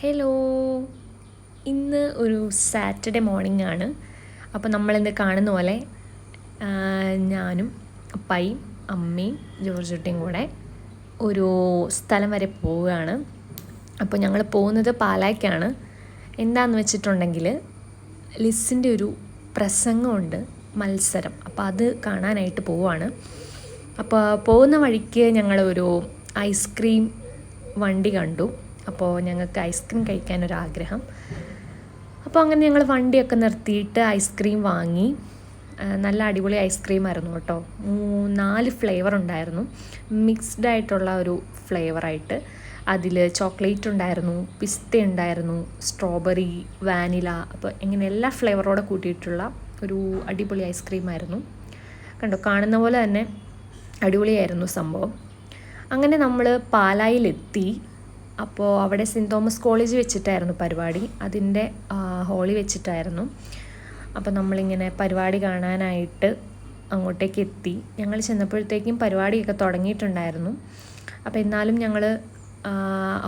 Hello ഇന്ന് ഒരു Saturday morning ആണ്. അപ്പോൾ നമ്മളിന്ന് കാണുന്ന പോലെ ഞാനും അപ്പായും അമ്മയും ജോർജുട്ടിയും കൂടെ ഒരു സ്ഥലം വരെ പോവുകയാണ്. അപ്പോൾ ഞങ്ങൾ പോകുന്നത് പാലായ്ക്കാണ്. എന്താണെന്ന് വെച്ചിട്ടുണ്ടെങ്കിൽ ലിസിന്റെ ഒരു പ്രസംഗമുണ്ട് മത്സരം. അപ്പോൾ അത് കാണാനായിട്ട് പോവുകയാണ്. അപ്പോൾ പോകുന്ന വഴിക്ക് ഞങ്ങളൊരു ഐസ്ക്രീം വണ്ടി കണ്ടു. അപ്പോൾ ഞങ്ങൾക്ക് ഐസ്ക്രീം കഴിക്കാൻ ഒരു ആഗ്രഹം അപ്പോൾ അങ്ങനെ ഞങ്ങൾ വണ്ടിയൊക്കെ നിർത്തിയിട്ട് ഐസ്ക്രീം വാങ്ങി. നല്ല അടിപൊളി ഐസ്ക്രീം ആയിരുന്നു കേട്ടോ. നാല് ഫ്ലേവർ ഉണ്ടായിരുന്നു. മിക്സ്ഡ് ആയിട്ടുള്ള ഒരു ഫ്ലേവറായിട്ട് അതിൽ ചോക്ലേറ്റ് ഉണ്ടായിരുന്നു പിസ്ത ഉണ്ടായിരുന്നു സ്ട്രോബെറി വാനില അപ്പോൾ ഇങ്ങനെ എല്ലാ ഫ്ലേവറോടെ കൂട്ടിയിട്ടുള്ള ഒരു അടിപൊളി ഐസ്ക്രീം ആയിരുന്നു. കണ്ടോ കാണുന്ന പോലെ തന്നെ അടിപൊളിയായിരുന്നു സംഭവം. അങ്ങനെ നമ്മൾ പാലായിലെത്തി. അപ്പോൾ അവിടെ സെന്റ് തോമസ് കോളേജ് വെച്ചിട്ടായിരുന്നു പരിപാടി. അതിന്റെ ഹോളി വെച്ചിട്ടായിരുന്നു. അപ്പോൾ നമ്മളിങ്ങനെ പരിപാടി കാണാനായിട്ട് അങ്ങോട്ടേക്ക് എത്തി. ഞങ്ങൾ ചെന്നപ്പോഴത്തേക്കും പരിപാടിയൊക്കെ തുടങ്ങിയിട്ടുണ്ടായിരുന്നു. അപ്പോൾ എന്നാലും ഞങ്ങൾ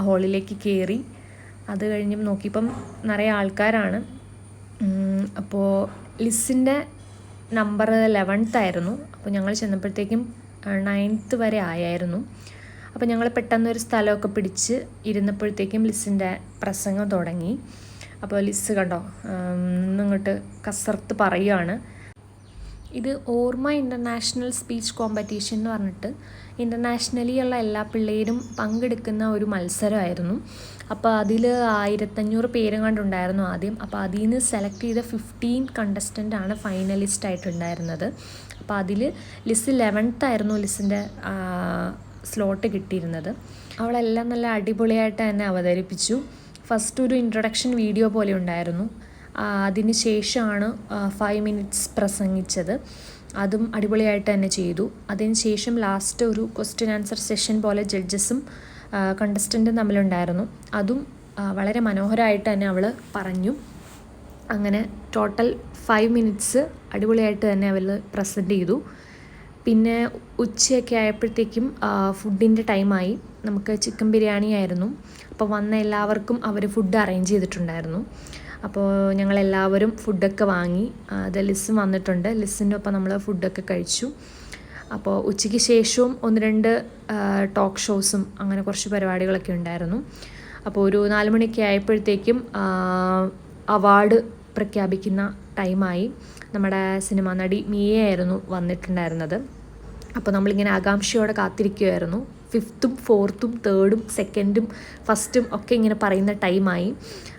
ഹോളിലേക്ക് കയറി അത് കഴിഞ്ഞ് നോക്കിയപ്പം നിറയെ ആൾക്കാരാണ്. അപ്പോൾ ലിസിന്റെ നമ്പർ ലെവൻത്ത് ആയിരുന്നു. അപ്പോൾ ഞങ്ങൾ ചെന്നപ്പോഴത്തേക്കും നയൻത്ത് വരെ ആയായിരുന്നു. അപ്പോൾ ഞങ്ങൾ പെട്ടെന്ന് ഒരു സ്ഥലമൊക്കെ പിടിച്ച് ഇരുന്നപ്പോഴത്തേക്കും ലിസിന്റെ പ്രസംഗം തുടങ്ങി. അപ്പോൾ ലിസ് കണ്ടോ ഇന്നിങ്ങോട്ട് കസർത്ത് പറയുകയാണ് ഇത് ഓർമ്മ ഇന്റർനാഷണൽ സ്പീച്ച് കോമ്പറ്റീഷൻ എന്ന് പറഞ്ഞിട്ട് ഇന്റർനാഷണലി ഉള്ള എല്ലാ പിള്ളേരും പങ്കെടുക്കുന്ന ഒരു മത്സരമായിരുന്നു. അപ്പോൾ അതിൽ ആയിരത്തഞ്ഞൂറ് പേരും കണ്ടുണ്ടായിരുന്നു ആദ്യം. അപ്പോൾ അതിൽ നിന്ന് സെലക്ട് ചെയ്ത ഫിഫ്റ്റീൻ കണ്ടസ്റ്റന്റ് ആണ് ഫൈനലിസ്റ്റ് ആയിട്ടുണ്ടായിരുന്നത്. അപ്പോൾ അതിൽ ലിസ് ലെവൻത്ത് ആയിരുന്നു ലിസിന്റെ സ്ലോട്ട് കിട്ടിയിരുന്നത്. അവളെല്ലാം നല്ല അടിപൊളിയായിട്ട് തന്നെ അവതരിപ്പിച്ചു. ഫസ്റ്റ് ഒരു ഇൻട്രൊഡക്ഷൻ വീഡിയോ പോലെ ഉണ്ടായിരുന്നു. അതിന് ശേഷമാണ് ഫൈവ് മിനിറ്റ്സ് പ്രസംഗിച്ചത്. അതും അടിപൊളിയായിട്ട് തന്നെ ചെയ്തു. അതിന് ശേഷം ലാസ്റ്റ് ഒരു ക്വസ്റ്റ്യൻ ആൻസർ സെഷൻ പോലെ ജഡ്ജസും കണ്ടസ്റ്റന്റും തമ്മിലുണ്ടായിരുന്നു. അതും വളരെ മനോഹരമായിട്ട് തന്നെ അവൾ പറഞ്ഞു. അങ്ങനെ ടോട്ടൽ ഫൈവ് മിനിറ്റ്സ് അടിപൊളിയായിട്ട് തന്നെ അവൾ പ്രസന്റ് ചെയ്തു. പിന്നെ ഉച്ചയൊക്കെ ആയപ്പോഴത്തേക്കും ഫുഡിന്റെ ടൈമായി നമുക്ക് ചിക്കൻ ബിരിയാണി ആയിരുന്നു. അപ്പോൾ വന്ന എല്ലാവർക്കും അവർ ഫുഡ് അറേഞ്ച് ചെയ്തിട്ടുണ്ടായിരുന്നു. അപ്പോൾ ഞങ്ങളെല്ലാവരും ഫുഡൊക്കെ വാങ്ങി. അത് ലിസ് വന്നിട്ടുണ്ട്. ലിസ്സിന്റെ ഒപ്പം നമ്മൾ ഫുഡൊക്കെ കഴിച്ചു. അപ്പോൾ ഉച്ചയ്ക്ക് ശേഷവും ഒന്ന് രണ്ട് ടോക്ക് ഷോസും അങ്ങനെ കുറച്ച് പരിപാടികളൊക്കെ ഉണ്ടായിരുന്നു. അപ്പോൾ ഒരു നാല് മണിയൊക്കെ ആയപ്പോഴത്തേക്കും അവാർഡ് പ്രഖ്യാപിക്കുന്ന ടൈമായി നമ്മുടെ സിനിമാ നടി മിയയായിരുന്നു വന്നിട്ടുണ്ടായിരുന്നത്. അപ്പോൾ നമ്മളിങ്ങനെ ആകാംക്ഷയോടെ കാത്തിരിക്കുമായിരുന്നു ഫിഫ്ത്തും ഫോർത്തും തേർഡും സെക്കൻഡും ഫസ്റ്റും ഒക്കെ ഇങ്ങനെ പറയുന്ന ടൈമായി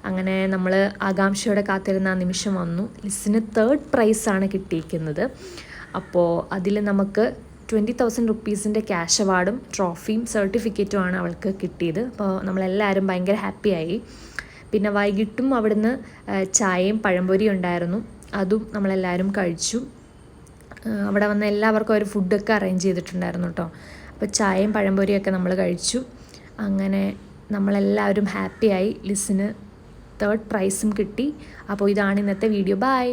അങ്ങനെ നമ്മൾ ആകാംക്ഷയോടെ കാത്തിരുന്ന ആ നിമിഷം വന്നു. ലിസിന് തേർഡ് പ്രൈസാണ് കിട്ടിയിരിക്കുന്നത്. അപ്പോൾ അതിൽ നമുക്ക് ട്വന്റി തൗസൻഡ് റുപ്പീസിന്റെ ക്യാഷ് അവാർഡും ട്രോഫിയും സർട്ടിഫിക്കറ്റും ആണ് അവൾക്ക് കിട്ടിയത്. അപ്പോൾ നമ്മളെല്ലാവരും ഭയങ്കര ഹാപ്പിയായി പിന്നെ വൈകിട്ടും അവിടുന്ന് ചായയും പഴംപൊരിയും ഉണ്ടായിരുന്നു. അതും നമ്മളെല്ലാവരും കഴിച്ചു. അവിടെ വന്ന എല്ലാവർക്കും ഒരു ഫുഡൊക്കെ അറേഞ്ച് ചെയ്തിട്ടുണ്ടായിരുന്നു കേട്ടോ അപ്പോൾ ചായയും പഴംപൊരിയൊക്കെ നമ്മൾ കഴിച്ചു. അങ്ങനെ നമ്മളെല്ലാവരും ഹാപ്പിയായി ലിസിന് തേർഡ് പ്രൈസും കിട്ടി. അപ്പോൾ ഇതാണ് ഇന്നത്തെ വീഡിയോ ബൈ